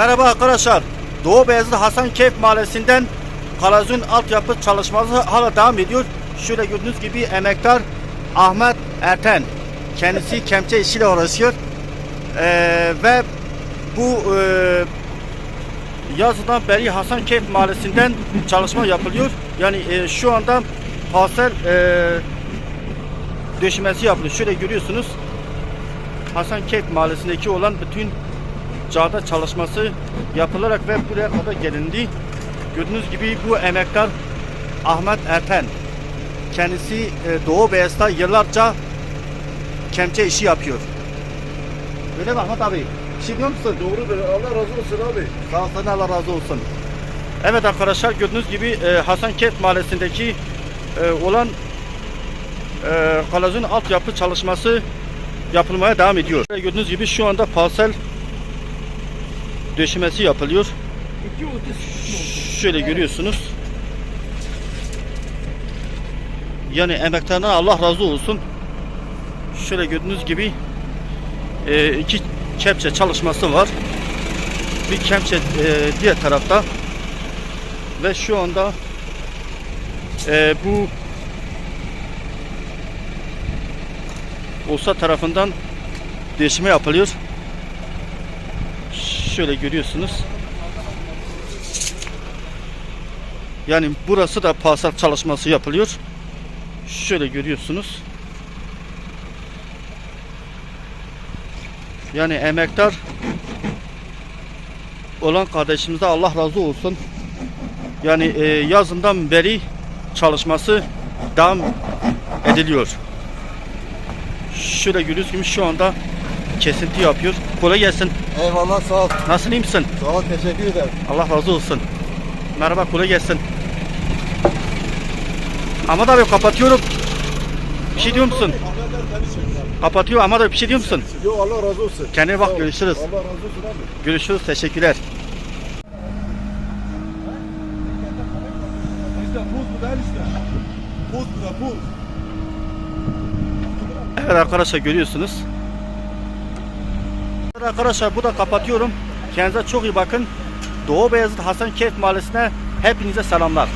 Merhaba arkadaşlar. Doğu Beyazıt Hasan Keyf Mahallesi'nden Kalazun altyapı çalışması hala devam ediyor. Şöyle gördüğünüz gibi emektar Ahmet Erten. Kendisi kemçe işiyle uğraşıyor. Ee, ve bu e, yazıdan beri Hasan Keyf Mahallesi'nden çalışma yapılıyor. Yani e, şu anda parsel e, döşemesi yapılıyor. Şöyle görüyorsunuz. Hasan Keyf Mahallesi'ndeki olan bütün cağda çalışması yapılarak ve buraya kadar gelindi. Gördüğünüz gibi bu emektar Ahmet Erten. Kendisi e, Doğu Beyaz'da yıllarca kemçe işi yapıyor. Öyle mi Ahmet abi? Bir şey diyor musun? Doğrudur. Allah razı olsun abi. Sağ olsun Allah razı olsun. Evet arkadaşlar gördüğünüz gibi e, Hasan Kent Mahallesi'ndeki e, olan e, kalazın altyapı çalışması yapılmaya devam ediyor. Gördüğünüz gibi şu anda parsel döşemesi yapılıyor. Şöyle görüyorsunuz. Yani emeklerden Allah razı olsun. Şöyle gördüğünüz gibi e, iki kepçe çalışması var bir kemçe e, diğer tarafta ve şu anda e, bu Olsa tarafından değişime yapılıyor. Şöyle görüyorsunuz. Yani burası da pasal çalışması yapılıyor. Şöyle görüyorsunuz. Yani emektar olan kardeşimize Allah razı olsun. Yani e, yazından beri çalışması devam ediliyor. Şöyle görüyorsunuz şu anda kesinti yapıyor. Kolay gelsin. Eyvallah sağ ol. Nasılsın iyi misin? Sağ ol teşekkür ederim. Allah razı olsun. Merhaba kolay gelsin. Ahmet abi kapatıyorum. Bir şey diyor musun? Kapatıyor Ahmet abi bir şey diyor musun? Yo Allah razı olsun. Kendine bak, görüşürüz. Allah razı olsun abi. Görüşürüz teşekkürler. Evet arkadaşlar görüyorsunuz. Arkadaşlar bu da kapatıyorum. Kendinize çok iyi bakın. Doğu Beyazıt Hasan Keyf Mahallesi'ne hepinize selamlar.